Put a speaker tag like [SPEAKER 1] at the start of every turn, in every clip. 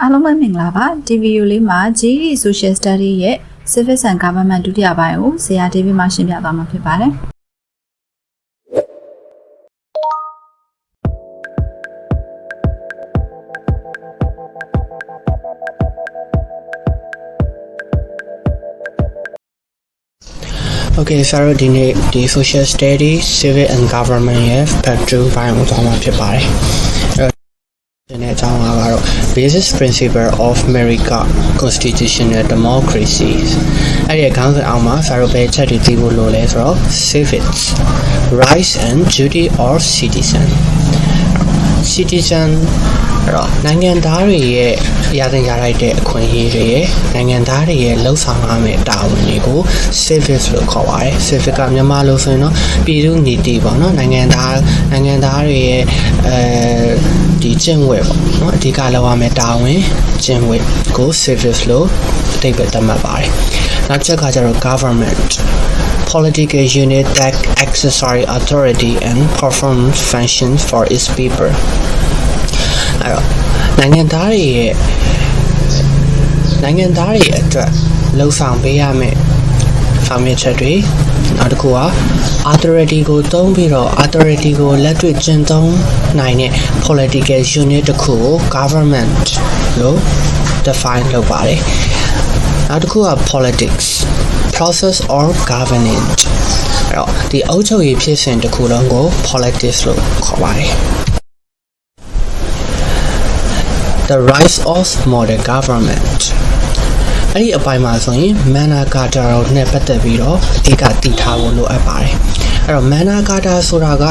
[SPEAKER 1] အားလုံးပဲမင်္ဂလာပါ TVU လေးမှာ GE Social Study ရဲ့ Civic and Government ဒုတိယပိုင်းကိုဆရာ David မှရှင်းပြသွားမှာဖြစ်ပါတယ်
[SPEAKER 2] โอเคဆရာတို့ဒီနေ့ဒီ social studies civic and government ရဲ့ part 2ဘိုင်းကိုသွားမှာဖြစ်ပါတယ် အဲ့တော့ဒီနေ့အကြောင်းကတော့ basis principle of America constitutional democracy အဲ့ဒီအကောင်းဆုံးအောင်မှာဆရာတို့ပဲချက်တွေသိဖို့လိုလဲဆိုတော့ civics rights and duty of citizen citizen အဲ့တော့နိုင်ငံသားတွေရဲ့ရတဲ့ရလိုက်တဲ့အခွင့်အရေးတွေရဲ့နိုင်ငံသားတွေရဲ့လှုပ်ဆောင်ရမယ့်တာဝန်တွေကို civics လို့ခေါ်ပါတယ် civic ကမြန်မာလို့ဆိုရင်တော့ပြည်သူညီတီပေါ့နော်နိုင်ငံသားနိုင်ငံသားတွေရဲ့အဲဒီကျင့်ဝတ်ပေါ့နော်အဓိကလောက်ရမယ့်တာဝန်ကျင့်ဝတ်ကို civics လို့အတိတ်ပဲသတ်မှတ်ပါတယ်နောက်ချက်ကကျတော့ government political unit that exercise authority and perform functions for its people အဲ့တော့နိုင်ငံသားတွေရဲ့နိုင်ငံသားတွေအတွက်လှုံ့ဆော်ပေးရမယ်ဆောင်ရွက်ချက်တွေနောက်တစ်ခုက authority ကိုသုံးပြီးတော့ authority ကိုလက်တွေ့ကျင့်သုံးနိုင်တဲ့ political unit တစ်ခုကို government လို့ define လုပ်ပါတယ်နောက်တစ်ခုက politics process or governance အဲ့တော့ဒီအုပ်ချုပ်ရေးဖြစ်စဉ်တစ်ခုလုံးကို politics လို့ခေါ်ပါတယ် the rise of modern government အဲ့ဒီအပိုင်းမှာဆိုရင်မန်နာကာတာနဲ့ပတ်သက်ပြီးတော့အဓိကတည်ထားဖို့လိုအပ်ပါတယ်အဲ့တော့မန်နာကာတာဆိုတာက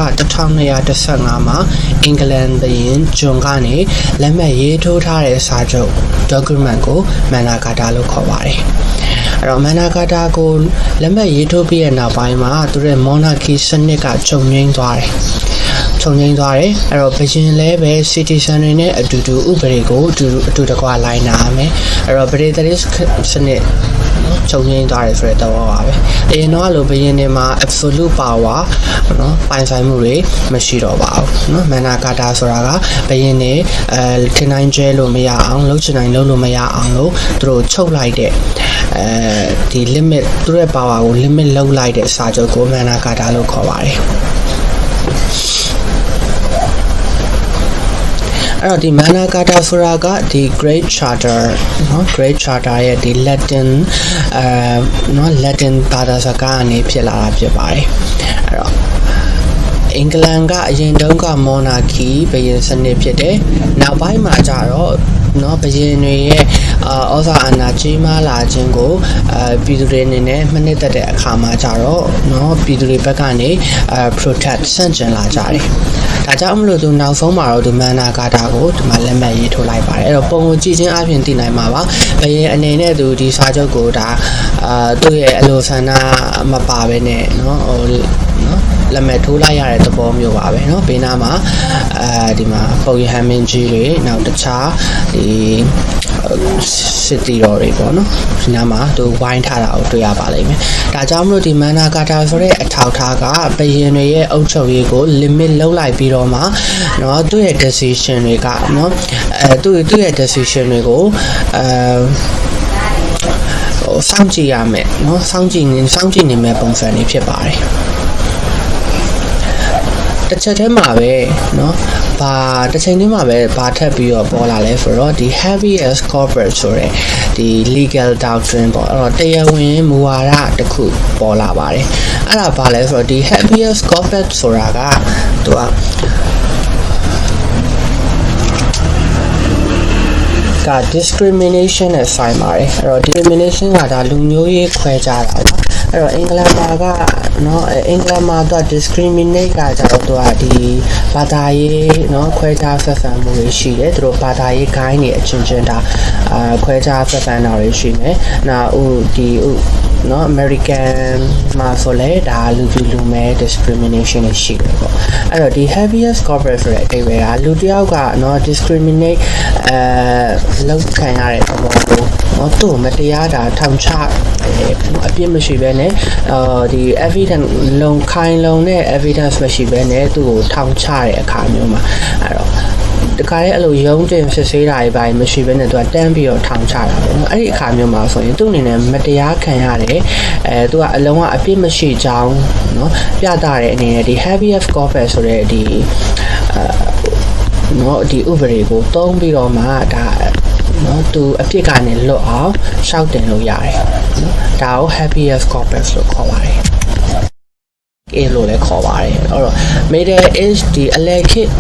[SPEAKER 2] 1215မှာအင်္ဂလန်ဘုရင်ဂျွန်ကနေလက်မှတ်ရေးထိုးထားတဲ့စာချုပ် document ကိုမန်နာကာတာလို့ခေါ်ပါတယ် အဲ့တော့မန်နာကာတာကိုလက်မှတ်ရေးထိုးပြီးတဲ့နောက်ပိုင်းမှာသူရဲ့ monarchy စနစ်ကချုပ်ငြိမ်းသွားတယ် ခြုံငိမ့်သွားတယ်အဲ့တော့ဘရင်လဲပဲ citizen တွေနဲ့အတူတူဥပဒေကိုအတူအတူတကွလိုက်နာရမယ်အဲ့တော့ဗရေတရစ်စနစ်နော်ခြုံငိမ့်သွားတယ်ဆိုတဲ့သဘောပါပဲအရင်တော့လိုဘရင်တွေမှာ absolute power နော်ပိုင်ဆိုင်မှုတွေမရှိတော့ပါဘူးနော်မန္နာကာတာဆိုတာကဘရင်တွေအဲထင်နိုင်ကျဲလို့မရအောင်လှုပ်ချင်နိုင်လုပ်လို့မရအောင်လို့သူတို့ချုပ်လိုက်တဲ့အဲဒီ limit သူတို့ရဲ့ power ကို limit လုပ်လိုက်တဲ့စာချုပ်ကိုမန္နာကာတာလို့ခေါ်ပါတယ် အဲ့တော့ဒီ Magna Carta ဆိုတာကဒီ Great Charter เนาะ Great Charter ရဲ့ဒီ Latin အဲเนาะ Latin ဘာသာစကားအနေဖြစ်လာတာဖြစ်ပါတယ်အဲ့တော့အင်္ဂလန်ကအရင်တုန်းက monarchy ဘုရင်စနစ်ဖြစ်တယ်နောက်ပိုင်းမှာကျတော့ เนาะဘုရင်တွေရဲ့အာဩဇာအာဏာကြီးမားလာခြင်းကိုအာပြည်သူတွေအနေနဲ့မနစ်သက်တဲ့အခါမှာကျတော့เนาะပြည်သူတွေဘက်ကနေအာ protect ဆန့်ကျင်လာကြတယ်ဒါကြောင့်မလို့သူနောက်ဆုံးမှာတော့ဒီမန်နာကာတာကိုဒီမှာလက်မှတ်ရေးထိုးလိုက်ပါတယ်အဲ့တော့ပုံကိုကြည့်ချင်းအပြင်သိနိုင်မှာပါဘယင်အနေနဲ့သူဒီစာချုပ်ကိုဒါအာသူ့ရဲ့အလိုဆန္ဒမပါဘဲနဲ့เนาะဟိုနော် လက်မဲ့ထိုးလိုက်ရတဲ့သဘောမျိုးပါပဲเนาะဘေးနားမှာအဲဒီမှာပုံရဟန်မင်းကြီးတွေနောက်တခြားဒီစစ်တီတော်တွေပေါ့နော်ဒီနားမှာသူဝိုင်းထားတာကိုတွေ့ရပါလိမ့်မယ်ဒါကြောင့်မလို့ဒီမန်နာကာတာဆိုတဲ့အထောက်ထားကဘယင်တွေရဲ့အုပ်ချုပ်ရေးကို limit လုပ်လိုက်ပြီးတော့မှเนาะသူ့ရဲ့ decision တွေကเนาะအဲသူ့သူ့ရဲ့ decision တွေကိုအဲဟိုစောင့်ကြည့်ရမယ်เนาะစောင့်ကြည့်နေစောင့်ကြည့်နေမဲ့ပုံစံလေးဖြစ်ပါတယ် တစ်ချက်တည်းမှာပဲเนาะဘာတစ်ချိန်တည်းမှာပဲဘာထပ်ပြီးတော့ပေါ်လာလဲဆိုတော့ဒီ heaviest corporate ဆိုတဲ့ဒီ legal doctrine ပေါ့အဲ့တော့တရားဝင်မူဝါဒတစ်ခုပေါ်လာပါတယ်အဲ့ဒါဘာလဲဆိုတော့ဒီ heaviest corporate ဆိုတာကသူကက discrimination နဲ့ဆိုင်ပါတယ်အဲ့တော့ discrimination ကဒါလူမျိုးရေးခွဲခြားတာပါ အဲ့တော့အင်္ဂလန်မှာကနော်အင်္ဂလန်မှာသူက discriminate ကကြတော့သူကဒီဘာသာရေးနော်ခွဲခြားဆက်ဆံမှုတွေရှိတယ်သူတို့ဘာသာရေး guide တွေအချင်းချင်းဒါအာခွဲခြားဆက်ဆံတာတွေရှိမယ်။နောက်ဟိုဒီဟို เนาะ American မှာဆိုလဲဒါလူလူလူမဲ discrimination တွေရှိတယ်ပေါ့အဲ့တော့ဒီ heaviest corporate ဆိုတဲ့အဓိပ္ပာယ်ကလူတစ်ယောက်ကเนาะ discriminate အဲလောက်ခံရတဲ့သဘောကိုเนาะသူ့မတရားတာထောင်ချအပြစ်မရှိဘဲနဲ့အာဒီ evidence လုံခိုင်လုံတဲ့ evidence မရှိဘဲနဲ့သူ့ကိုထောင်ချတဲ့အခါမျိုးမှာအဲ့တော့ တခါလေအဲ့လိုရုံးတင်စစ်ဆေးတာတွေပါမရှိဘဲနဲ့သူကတန်းပြီးတော့ထောင်ချတာပေါ့နော်အဲ့ဒီအခါမျိုးမှာဆိုရင်သူ့အနေနဲ့မတရားခံရတယ်အဲသူကအလုံးဝအပြစ်မရှိကြောင်းနော်ပြသတဲ့အနေနဲ့ဒီ habeas corpus ဆိုတဲ့ဒီအဲနော်ဒီဥပဒေကိုသုံးပြီးတော့မှဒါနော်သူအပြစ်ကနေလွတ်အောင်ရှောက်တင်လို့ရတယ်နော်ဒါကို habeas corpus လို့ခေါ်ပါတယ် A လို့လည်းခေါ်ပါတယ်အဲ့တော့ middle age ဒီအလယ်ခေတ်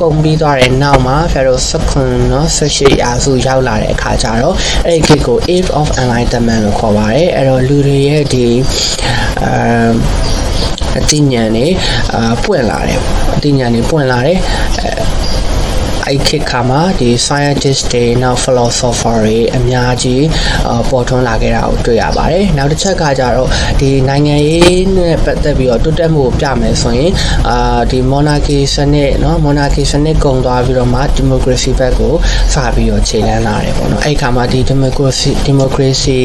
[SPEAKER 2] ကုန်ပြီးသွားတဲ့နောက်မှာဖျာတို့19နော်18ရာစုရောက်လာတဲ့အခါကျတော့အဲ့ဒီခေတ်ကို Age of Enlightenment လို့ခေါ်ပါတယ်အဲ့တော့လူတွေရဲ့ဒီအာအသိဉာဏ်တွေအာပွင့်လာတယ်အသိဉာဏ်တွေပွင့်လာတယ် အဲအဲ့ခေတ်ခါမှာဒီ scientist တွေနောက် philosopher တွေအများကြီးအာပေါ်ထွန်းလာခဲ့တာကိုတွေ့ရပါတယ်။နောက်တစ်ချက်ကကြတော့ဒီနိုင်ငံရေးနဲ့ပတ်သက်ပြီးတော့တိုးတက်မှုကိုပြမယ်ဆိုရင်အာဒီ monarchy စနစ်เนาะ monarchy စနစ်ကုန်သွားပြီးတော့မှ democracy ဘက်ကိုစပြီးတော့ခြေလှမ်းလာတယ်ပေါ့နော်။အဲ့ခါမှာဒီ democracy democracy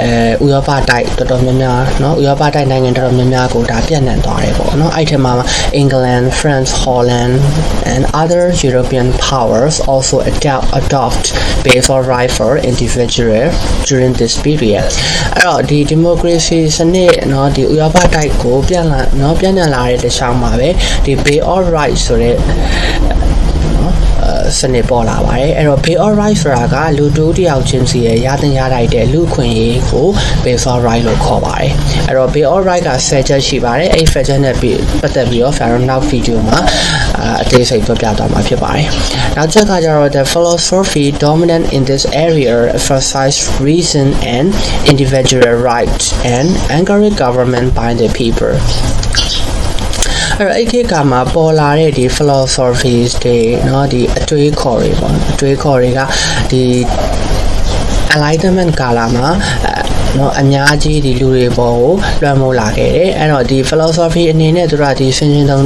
[SPEAKER 2] အဲဥရောပတိုက်တော်တော်များများเนาะဥရောပတိုက်နိုင်ငံတော်တော်များများကိုဒါပြန့်နှံ့သွားတယ်ပေါ့နော်။အဲ့ထက်မှာ England, France, Holland and other European powers also adopt adopt basal rifle individual during this period အဲ့တော့ဒီ democracy စနစ်เนาะဒီဥရောပတိုက်ကိုပြန်လာเนาะပြန်ပြန်လာတဲ့တခြားမှာပဲဒီ Bay of Rights ဆိုတဲ့နော်အဲ စနစ်ပေါ်လာပါတယ်အဲ့တော့ Bay of Rights ဆိုတာကလူတူတယောက်ချင်းစီရဲ့ရသင်ရလိုက်တဲ့လူခွင့်ရေးကို Bay of Rights လို့ခေါ်ပါတယ်အဲ့တော့ Bay of Rights က10ချက်ရှိပါတယ်အဲ့ဒီ10ချက်နဲ့ပတ်သက်ပြီးတော့ Pharaoh now video မှာအသေးစိတ်ပြောပြသွားမှာဖြစ်ပါတယ်နောက်ချက်ကကျတော့ the philosophy dominant in this area emphasize reason and individual rights and encourage government by the people အဲ့တော့အဲ့ခေတ်ကမှာပေါ်လာတဲ့ဒီ philosophies တွေเนาะဒီအတွေးခေါ်တွေပေါ့အတွေးခေါ်တွေကဒီ enlightenment ကာလမှာအဲနော်အများကြီးဒီလူတွေပေါ်ကိုလွှမ်းမိုးလာခဲ့တယ်အဲ့တော့ဒီ philosophy အနေနဲ့သူတို့ကဒီဆင်ခြင်တုံ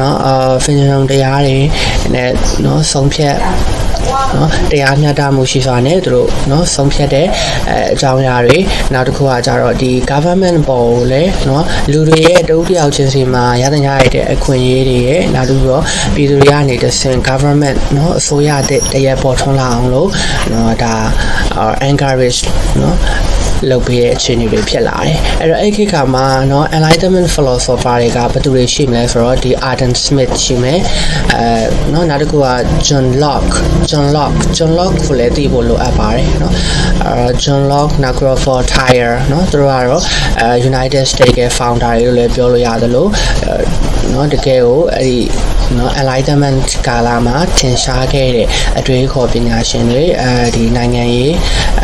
[SPEAKER 2] နော်အာဆင်ခြင်တုံတရားတွေနဲ့နော်ဆုံးဖြတ် နော်တရားမျှတမှုရှိစွာနဲ့သူတို့နော်ဆုံးဖြတ်တဲ့အဲအကြောင်းအရာတွေနောက်တစ်ခုကကြတော့ဒီ government ပေါ်ကိုလည်းနော်လူတွေရဲ့တဦးတယောက်ချင်းစီမှာရတဲ့ရရတဲ့အခွင့်အရေးတွေရဲ့နောက်တစ်ခုတော့ပြည်သူတွေကနေတဆင့် government နော်အစိုးရတဲ့တရက်ပေါ်ထွန်းလာအောင်လို့နော်ဒါ encourage နော် လုပ်ပေးတဲ့အခြေအနေတွေဖြစ်လာတယ်။အဲ့တော့အဲ့ခေတ်ကမှာเนาะ enlightenment philosopher တွေကဘယ်သူတွေရှိမလဲဆိုတော့ဒီ Adam Smith ရှိမယ်။အဲเนาะနောက်တစ်ခုက John Locke John Locke John Locke ကိုလည်းသိဖို့လိုအပ်ပါတယ်เนาะအဲ John Locke နောက် Crawford Tyer เนาะသူတို့ကတော့အဲ United States ရဲ့ founder တွေလို့လည်းပြောလို့ရတယ်လို့เนาะတကယ်ကိုအဲ့ဒီ နော် enlightenment ကာလမှာထင်ရှားခဲ့တဲ့အတွေ့အခေါ်ပညာရှင်တွေအဲဒီနိုင်ငံရေး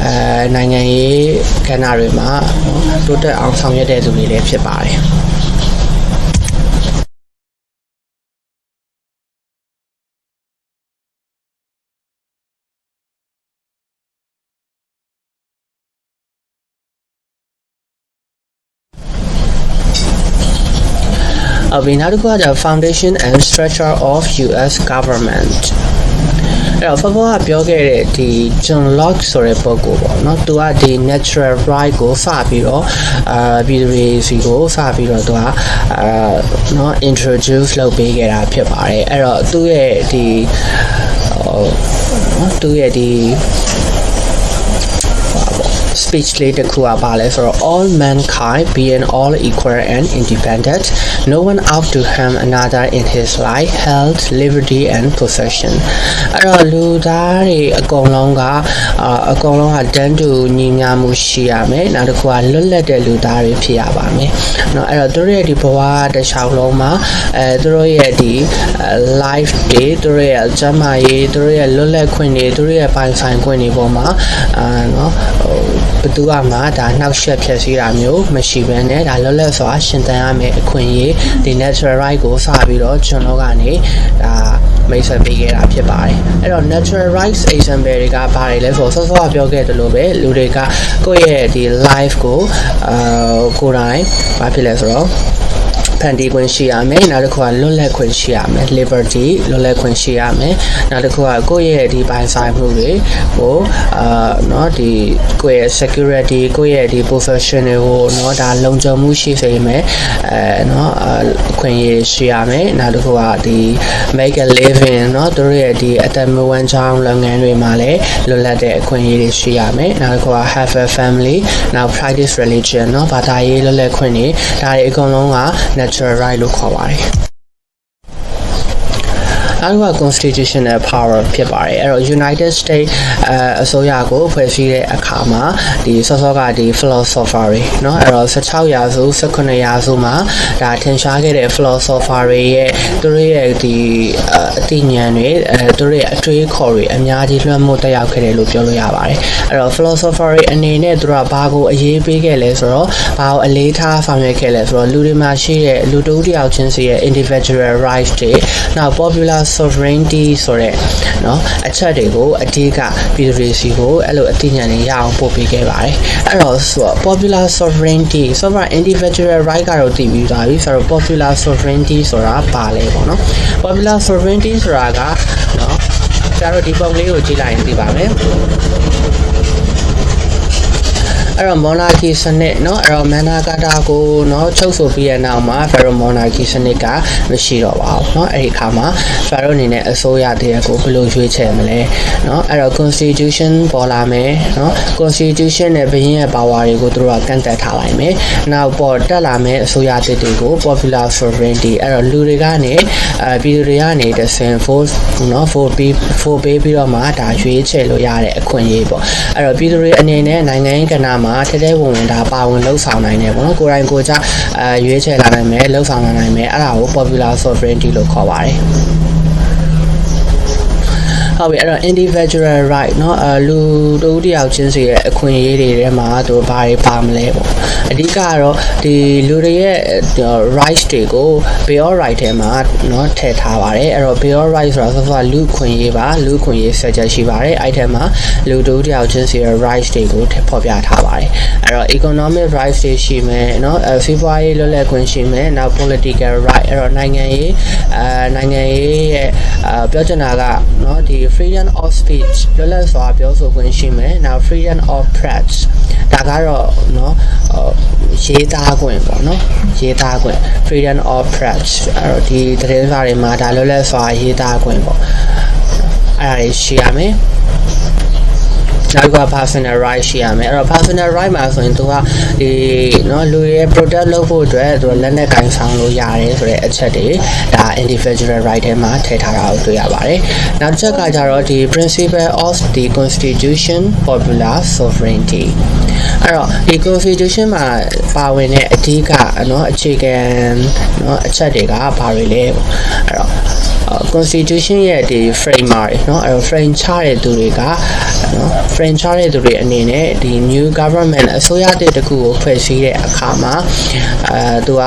[SPEAKER 2] အဲနိုင်ငံရေးကဏ္ဍတွေမှာနော်တိုးတက်အောင်ဆောင်ရွက်တဲ့သူတွေလည်းဖြစ်ပါတယ် အပြင်နောက်တစ်ခုကကျ foundation and structure of US government အဲ့တော့ဖဖကပြောခဲ့တဲ့ဒီ John Locke ဆိုတဲ့ပုဂ္ဂိုလ်ပေါ့နော်သူကဒီ natural right ကိုစပြီးတော့အာပြည်သူတွေစီကိုစပြီးတော့သူကအာနော် introduce လုပ်ပေးခဲ့တာဖြစ်ပါတယ်အဲ့တော့သူ့ရဲ့ဒီဟိုနော်သူ့ရဲ့ဒီ speech လေးတစ်ခုကပါလဲဆိုတော့ all mankind being all equal and independent no one out to harm another in his life health liberty and possession အဲ့တော့လူသားတွေအကုန်လုံးကအာအကုန်လုံးကတန်းတူညီမျှမှုရှိရမယ်နောက်တစ်ခုကလွတ်လပ်တဲ့လူသားတွေဖြစ်ရပါမယ်เนาะအဲ့တော့သူတို့ရဲ့ဒီဘဝတစ်လျှောက်လုံးမှာအဲသူတို့ရဲ့ဒီ life တွေသူတို့ရဲ့ကျန်းမာရေးသူတို့ရဲ့လွတ်လပ်ခွင့်တွေသူတို့ရဲ့ပိုင်ဆိုင်ခွင့်တွေပေါ်မှာအာเนาะဟို ုဘသူကမှဒါနှောက်ယှက်ဖြစ်စီတာမျိုးမရှိဘဲနဲ့ဒါလွတ်လပ်စွာရှင်သန်ရမယ့်အခွင့်အရေးဒီ natural right ကိုစပြီးတော့ကျွန်တော်ကနေဒါမိတ်ဆက်ပေးခဲ့တာဖြစ်ပါတယ်အဲ့တော့ natural rights example တွေကဘာတွေလဲဆိုတော့ဆောစောကပြောခဲ့တယ်လို့ပဲလူတွေကကိုယ့်ရဲ့ဒီ life ကိုအာကိုယ်တိုင်ဘာဖြစ်လဲဆိုတော့ ဖန်တီးခွင့်ရှိရမယ်နောက်တစ်ခုကလွတ်လပ်ခွင့်ရှိရမယ် liberty လွတ်လပ်ခွင့်ရှိရမယ်နောက်တစ်ခုကကိုယ့်ရဲ့ဒီပိုင်ဆိုင်မှုတွေကိုအာเนาะဒီကိုယ့်ရဲ့ security ကိုယ့်ရဲ့ဒီ profession တွေကိုเนาะဒါလုံခြုံမှုရှိစေမယ်အဲเนาะအခွင့်အရေးရှိရမယ်နောက်တစ်ခုကဒီ make a living เนาะသူတို့ရဲ့ဒီအသက်မွေးဝမ်းကြောင်းလုပ်ငန်းတွေမှာလည်းလွတ်လပ်တဲ့အခွင့်အရေးတွေရှိရမယ်နောက်တစ်ခုက have a family နောက် practice religion เนาะဘာသာရေးလွတ်လပ်ခွင့်တွေဒါတွေအကုန်လုံးက natural right လို့ခေါ်ပါတယ် အဲ့ဒါက constitutional power ဖြစ်ပါတယ်အဲ့တော့ United States အဲအစိုးရကိုဖွဲ့စည်းတဲ့အခါမှာဒီစောစောကဒီ philosopher တွေเนาะအဲ့တော့16ရာစု18ရာစုမှာဒါထင်ရှားခဲ့တဲ့ philosopher တွေရဲ့သူတို့ရဲ့ဒီအအသိဉာဏ်တွေအဲသူတို့ရဲ့အတွေးခေါ်တွေအများကြီးလွှမ်းမိုးတက်ရောက်ခဲ့တယ်လို့ပြောလို့ရပါတယ်အဲ့တော့ philosopher တွေအနေနဲ့သူတို့ကဘာကိုအရေးပေးခဲ့လဲဆိုတော့ဘာကိုအလေးထားဆောင်ရွက်ခဲ့လဲဆိုတော့လူတွေမှာရှိတဲ့လူတဦးတစ်ယောက်ချင်းစီရဲ့ individual rights တွေနောက် popular sovereignty ဆိုတဲ့เนาะအချက်တွေကိုအဓိကပြည်သူတွေစီကိုအဲ့လိုအသိဉာဏ်တွေရအောင်ပို့ပေးခဲ့ပါတယ်အဲ့တော့ဆိုတော့ popular sovereignty sovereign individual right ကတော့တည်ပြီးသွားပြီဆိုတော့ popular sovereignty ဆိုတာပါလဲပေါ့နော် popular sovereignty ဆိုတာကเนาะကျတော့ဒီပုံလေးကိုကြည့်လိုက်ရင်သိပါမယ် အဲ့တော့ monarchy စနစ်เนาะအဲ့တော့ Magna Carta ကိုเนาะချုပ်ဆိုပြီးတဲ့နောက်မှာ Pharaoh monarchy စနစ်ကမရှိတော့ပါဘူးเนาะအဲ့ဒီအခါမှာ Pharaoh အနေနဲ့အစိုးရတရက်ကိုဘယ်လိုရွေးချယ်မလဲเนาะအဲ့တော့ constitution ပေါ်လာမယ်เนาะ constitution နဲ့ဘရင်ရဲ့ power တွေကိုသူတို့ကကန့်သက်ထားလိုက်မယ်နောက်ပေါ်တက်လာမယ်အစိုးရတည်တွေကို popular sovereignty အဲ့တော့လူတွေကနေအဲပြည်သူတွေကနေတဆင် vote เนาะ vote ပြီး vote ပေးပြီးတော့မှဒါရွေးချယ်လို့ရတဲ့အခွင့်အရေးပေါ့အဲ့တော့ပြည်သူတွေအနေနဲ့နိုင်ငံရေးကဏ္ဍ မှာထဲထဲဝင်ဝင်ဒါပါဝင်လှုပ်ဆောင်နိုင်တယ်ပေါ့နော်ကိုယ်တိုင်ကိုယ်ကြအဲရွေးချယ်လာနိုင်မယ်လှုပ်ဆောင်လာနိုင်မယ်အဲ့ဒါကို popular sovereignty လို့ခေါ်ပါတယ် ဟုတ်ပြီအဲ့တော့ individual right เนาะအလူတို့တယောက်ချင်းစီရဲ့အခွင့်အရေးတွေထဲမှာသူဘာတွေပါမလဲပေါ့အဓိကကတော့ဒီလူတွေရဲ့ rights တွေကို bill of right ထဲမှာเนาะထည့်ထားပါတယ်အဲ့တော့ bill of right ဆိုတာဆိုတော့လူခွင့်ရေးပါလူခွင့်ရေးဆက်ချက်ရှိပါတယ်အဲ့ထဲမှာလူတို့တယောက်ချင်းစီရဲ့ rights တွေကိုထည့်ဖော်ပြထားပါတယ်အဲ့တော့ economic rights တွေရှိမယ်เนาะအဲစီးပွားရေးလွတ်လပ်ခွင့်ရှိမယ်နောက် political right အဲ့တော့နိုင်ငံရေးအဲနိုင်ငံရေးရဲ့အာပြောချင်တာကเนาะဒီ freedom of speech လွတ်လပ်စွာပြောဆိုခွင့်ရှိမယ်နောက် freedom of press ဒါကတော့เนาะရေးသားခွင့်ပေါ့เนาะရေးသားခွင့် freedom of press အဲ့တော့ဒီသတင်းစာတွေမှာဒါလွတ်လပ်စွာရေးသားခွင့်ပေါ့အဲ့ဒါတွေရှိရမယ် နောက်က personal right ရှိရမယ်အဲ့တော့ personal right မှာဆိုရင်သူကဒီနော်လူရဲ့ product လုပ်ဖို့အတွက်သူကလက်နဲ့ကင်ဆောင်လို့ရတယ်ဆိုတဲ့အချက်တွေဒါ individual right ထဲမှာထည့်ထားတာကိုတွေ့ရပါတယ်နောက်တစ်ချက်ကကြတော့ဒီ principle of the constitution popular sovereignty အဲ့တော့ဒီ constitution မှာပါဝင်တဲ့အဓိကနော်အခြေခံနော်အချက်တွေကဘာတွေလဲပေါ့အဲ့တော့ constitution ရဲ့ဒီ framework เนาะအဲ့တော့ frame ချတဲ့သူတွေကเนาะ frame ချတဲ့သူတွေအနေနဲ့ဒီ new government အစိုးရတစ်တခုကိုဖွဲ့စည်းတဲ့အခါမှာအဲသူက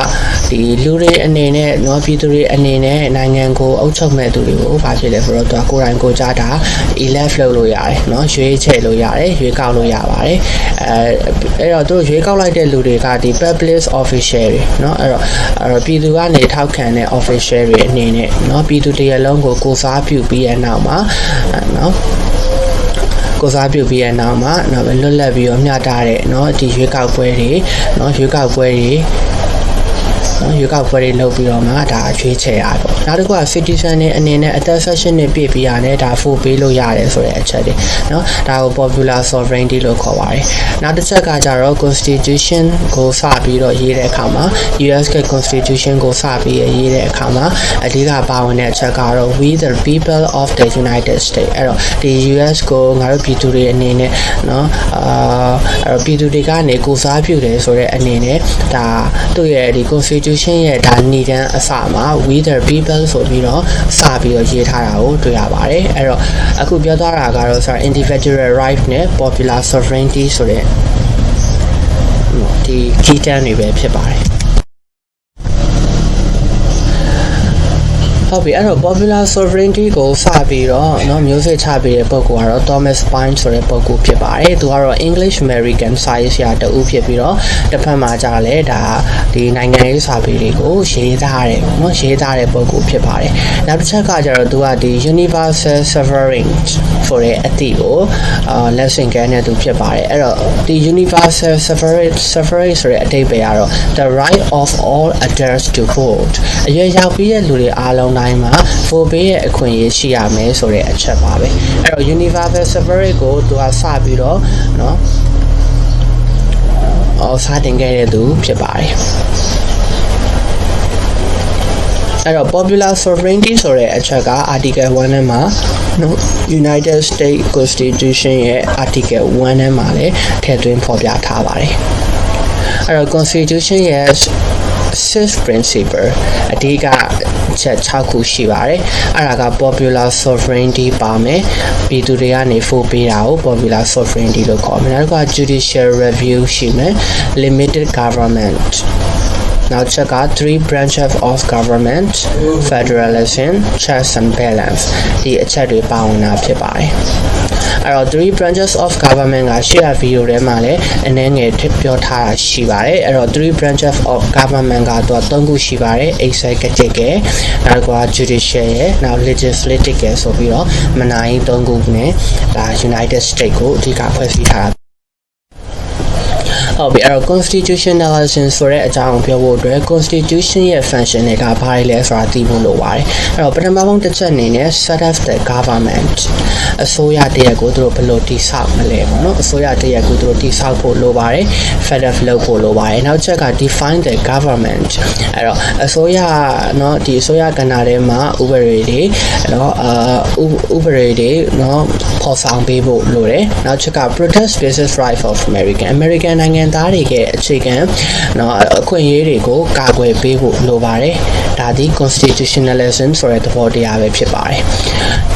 [SPEAKER 2] ဒီလူတွေအနေနဲ့เนาะပြည်သူတွေအနေနဲ့နိုင်ငံကိုအုပ်ချုပ်မဲ့သူတွေကိုဘာဖြစ်လဲဆိုတော့သူကကိုယ်တိုင်ကိုယ်ကြတာ elect လုပ်လို့ရတယ်เนาะရွေးချယ်လို့ရတယ်ရွေးကောက်လို့ရပါတယ်အဲအဲ့တော့သူတို့ရွေးကောက်လိုက်တဲ့လူတွေကဒီ public official တွေเนาะအဲ့တော့အဲ့တော့ပြည်သူကနေထောက်ခံတဲ့ official တွေအနေနဲ့เนาะပြည်သူ တရလုံးကိုကိုစားပြုပြီးတဲ့နောက်မှာနော်ကိုစားပြုပြီးတဲ့နောက်မှာနော်လွတ်လပ်ပြီးတော့မျှတာတဲ့နော်ဒီရွေးကောက်ပွဲတွေနော်ရွေးကောက်ပွဲတွေ ရွေးကောက်ပွဲတွေလုပ်ပြီးတော့မှဒါရွေးချယ်ရတော့နောက်တစ်ခုက citizen တွေအနေနဲ့အသက် session နဲ့ပြည့်ပြီးရတယ်ဒါ full ပေးလို့ရတယ်ဆိုတဲ့အချက်တွေနော်ဒါကို popular sovereignty လို့ခေါ်ပါတယ်နောက်တစ်ချက်ကကြတော့ constitution ကိုစပြီးတော့ရေးတဲ့အခါမှာ US က constitution ကိုစပြီးရေးတဲ့အခါမှာအဓိကပါဝင်တဲ့အချက်ကတော့ we the people of the United States အဲ့တော့ဒီ US ကိုငါတို့ပြည်သူတွေအနေနဲ့နော်အာအဲ့တော့ပြည်သူတွေကနေကိုစားပြုတယ်ဆိုတဲ့အနေနဲ့ဒါသူ့ရဲ့ဒီ constitution ရဲ့ဒါနေတန်းအစမှာ we the people ဆိုပြီးတော့စပြီးတော့ရေးထားတာကိုတွေ့ရပါတယ်အဲ့တော့အခုပြောသွားတာကတော့ဆိုတော့ individual right နဲ့ popular sovereignty ဆိုတဲ့ဒီ key term တွေပဲဖြစ်ပါတယ် ဟုတ်ပြီအဲ့တော့ popular sovereignty ကိုစပြီးတော့เนาะမျိုးစစ်ချပေးတဲ့ပုဂ္ဂိုလ်ကတော့ Thomas Paine ဆိုတဲ့ပုဂ္ဂိုလ်ဖြစ်ပါတယ်သူကတော့ English American Science ရာတဦးဖြစ်ပြီးတော့တစ်ဖက်မှာကြာလဲဒါဒီနိုင်ငံရေးစာပေတွေကိုရေးသားတယ်เนาะရေးသားတဲ့ပုဂ္ဂိုလ်ဖြစ်ပါတယ်နောက်တစ်ချက်ကကျတော့သူကဒီ universal sovereignty ဆိုတဲ့အသည့်ကိုအာလက်ဆင့်ကမ်းတဲ့သူဖြစ်ပါတယ်အဲ့တော့ဒီ universal sovereignty sovereignty ဆိုတဲ့အဓိပ္ပာယ်ကတော့ the right of all adults to vote အရွယ်ရောက်ပြီးတဲ့လူတွေအားလုံး တိုင်းမှာ vote ပေးရဲ့အခွင့်အရေးရှိရမယ်ဆိုတဲ့အချက်ပါပဲအဲ့တော့ universal sovereignty ကိုသူကစပြီးတော့เนาะအော်စတင်ခဲ့တဲ့သူဖြစ်ပါတယ်အဲ့တော့ popular sovereignty ဆိုတဲ့အချက်က article 1ထဲမှာနော် United States Constitution ရဲ့ article 1ထဲမှာလည်းထည့်သွင်းဖော်ပြထားပါတယ်အဲ့တော့ constitution ရဲ့ six principle အဓိက ချက်6ခုရှိပါတယ်အဲ့ဒါက popular sovereignty ပါမယ်ပြည်သူတွေကနေ vote ပေးတာကို popular sovereignty လို့ခေါ်မယ်နောက်က judicial review ရှိမယ် limited government နောက်ချက်က3 branches of government federalism checks and balance ဒီအချက်တွေပါဝင်တာဖြစ်ပါတယ်အဲ့တော့3 branches of government ကရှေ့ကဗီဒီယိုထဲမှာလည်းအနည်းငယ်ထည့်ပြောထားတာရှိပါတယ်အဲ့တော့3 branches of government ကတော့3ခုရှိပါတယ် executive နောက်တစ်ခုက judicial ရဲ့နောက် legislative ရဲ့ဆိုပြီးတော့မနိုင်3ခုနဲ့ဒါ United States ကိုအဓိကဖွဲ့စည်းထားတာ ဟုတ်ပြီအဲ့တော့ constitutionalism ဆိုတဲ့အကြောင်းပြောဖို့အတွက် constitution ရဲ့ function တွေကဘာတွေလဲဆိုတာသိဖို့လိုပါတယ်အဲ့တော့ပထမဆုံးတစ်ချက်အနေနဲ့ set up the government အစိုးရတရက်ကိုသူတို့ဘယ်လိုတည်ဆောက်မလဲပေါ့နော်အစိုးရတရက်ကိုသူတို့တည်ဆောက်ဖို့လိုပါတယ် fed up လုပ်ဖို့လိုပါတယ်နောက်ချက်က define the government အဲ့တော့အစိုးရเนาะဒီအစိုးရကဏ္ဍထဲမှာဥပဒေတွေเนาะအာဥပဒေတွေเนาะဖော်ဆောင်ပေးဖို့လိုတယ်နောက်ချက်က protect basic rights of American American နိုင်ငံ သားတွေရဲ့အခြေခံเนาะအခွင့်အရေးတွေကိုကာကွယ်ပေးဖို့လိုပါတယ်ဒါဒီ constitutionalism ဆိုတဲ့သဘောတရားပဲဖြစ်ပါတယ်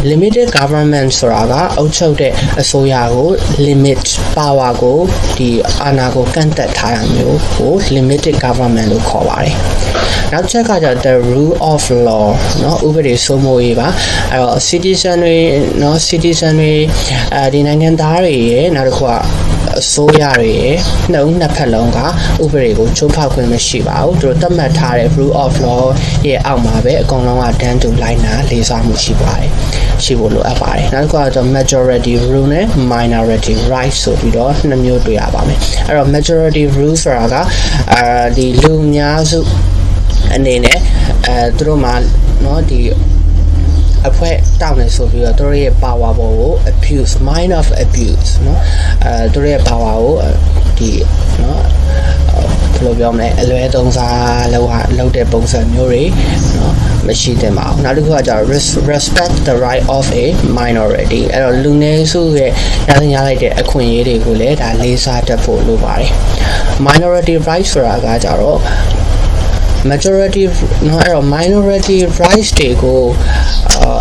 [SPEAKER 2] limited government ဆိုတာကအုပ်ချုပ်တဲ့အစိုးရကို limit power ကိုဒီအာဏာကိုကန့်သက်ထားတာမျိုးကို limited government လို့ခေါ်ပါတယ်နောက်ချက်ကကျတော့ the rule of law เนาะဥပဒေစိုးမိုးရေးပါအဲ့တော့ citizen တွေเนาะ citizen တွေအဲဒီနိုင်ငံသားတွေရဲ့နောက်တစ်ခုက အစိုးရတွေရဲ့နှုတ်နှစ်ဖက်လုံးကဥပဒေကိုချိုးဖောက်ခွင့်မရှိပါဘူးသူတို့သတ်မှတ်ထားတဲ့ rule of law ရဲ့အောက်မှာပဲအကုန်လုံးကတန်းတူလိုက်နာလေးစားမှုရှိပါတယ်ရှိဖို့လိုအပ်ပါတယ်နောက်တစ်ခုကတော့ majority rule နဲ့ minority right ဆိုပြီးတော့နှစ်မျိုးတွေ့ရပါမယ်အဲ့တော့ majority rule ဆိုတာကအာဒီလူအများစုအနေနဲ့အဲသူတို့မှာเนาะဒီ အဖွဲတောင်းနေဆိုပြီးတော့သူတို့ရဲ့ power ပေါ်ကို abuse mind of abuse เนาะအဲသူတို့ရဲ့ power ကိုဒီเนาะဘယ်လိုပြောမလဲအလွဲသုံးစားလောက်ဟာလောက်တဲ့ပုံစံမျိုးတွေเนาะမရှိသင့်ပါဘူးနောက်တစ်ခုကကျတော့ respect the right of a minority အဲ့တော့လူနည်းစုရဲ့ရသင်ရလိုက်တဲ့အခွင့်အရေးတွေကိုလည်းဒါလေးစားတတ်ဖို့လိုပါတယ် minority right ဆိုတာကကျတော့ majority เนาะအဲ့တော့ minority rights တွေကို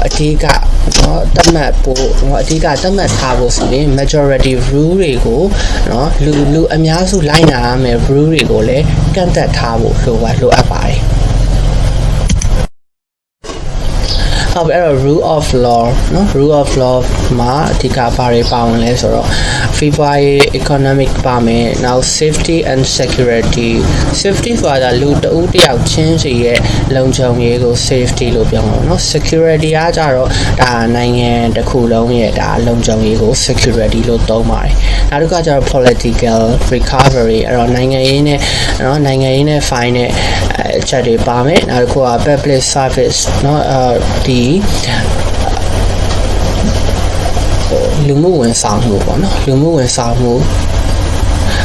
[SPEAKER 2] အဓိကနော်တတ်မှတ်ဖို့နော်အဓိကတတ်မှတ်ထားဖို့ဆိုရင် majority rule တွေကိုနော်လူလူအများစုလိုက်နာရမယ် rule တွေကိုလည်းကန့်သက်ထားဖို့လိုပါလိုအပ်ပါတယ် ဟုတ်ပြီအဲ့တော့ rule of law နော် rule of law မှာအဓိကဘာတွေပါဝင်လဲဆိုတော့ free buy economic ပါမယ် now safety and security safety ဆိုတာလူတဦးတယောက်ချင်းစီရဲ့လုံခြုံရေးကို safety လို့ပြောမှာနော် security ကကြတော့ဒါနိုင်ငံတစ်ခုလုံးရဲ့ဒါလုံခြုံရေးကို security လို့သုံးပါတယ်နောက်တစ်ခါကျတော့ political recovery အဲ့တော့နိုင်ငံရေးနဲ့နော်နိုင်ငံရေးနဲ့ fine နဲ့အချက်တွေပါမယ်နောက်တစ်ခုက public service နော်အဲဒီะအဲဒီလူမှုဝန်ဆောင်မှုပေါ့နော်လူမှုဝန်ဆောင်မှု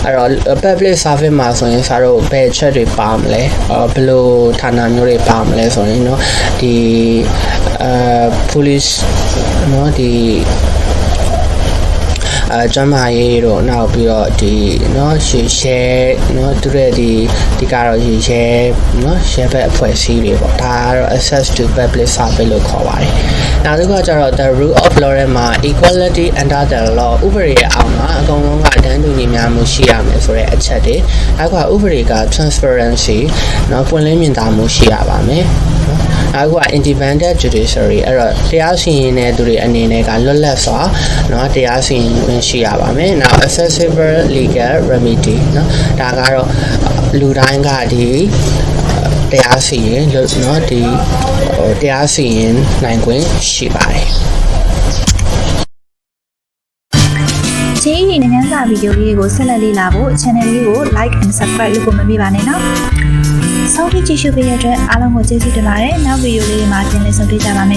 [SPEAKER 2] အဲ့တော့ public service မှာဆိုရင်စားတော့ဘယ်ချက်တွေပါမလဲအော်ဘယ်လိုဌာနမျိုးတွေပါမလဲဆိုရင်เนาะဒီအဲ police เนาะဒီ အဲကျမ်းမာရေးတို့နောက်ပြီးတော့ဒီเนาะရှေရှဲเนาะသူရဲ့ဒီဒီကတော့ရေရှဲเนาะရှဲဘက်အဖွဲ့အစည်းတွေပေါ့ဒါကတော့ access to public service လို့ခေါ်ပါတယ်နောက်တစ်ခုကကျတော့ the rule of law ထဲမှာ equality under the law ဥပဒေရဲ့အောက်မှာအကုန်လုံးကတန်းတူညီမျှမှုရှိရမယ်ဆိုတဲ့အချက်တွေနောက်ကဥပဒေက transparency เนาะပွင့်လင်းမြင်သာမှုရှိရပါမယ် အခုက independent judiciary အဲ့တော့တရားစီရင်တဲ့သူတွေအနေနဲ့ကလွတ်လပ်စွာเนาะတရားစီရင်ခွင့်ရှိရပါမယ်နောက် accessible legal remedy เนาะဒါကတော့လူတိုင်းကဒီတရားစီရင်လို့เนาะဒီဟိုတရားစီရင်နိုင်ခွင့်ရှိပါတယ်
[SPEAKER 1] JE နိုင်ငံစာဗီဒီယိုလေးကိုဆက်လက်လေ့လာဖို့ channel လေးကို like and subscribe လုပ်ဖို့မမေ့ပါနဲ့နော်။ စောင့်ကြည့်ကြည့်ရှုပေးတဲ့အတွက်အားလုံးကိုကျေးဇူးတင်ပါတယ်။နောက်ဗီဒီယိုလေးမှာပြန်လည်ဆုံတွေ့ကြပါမယ်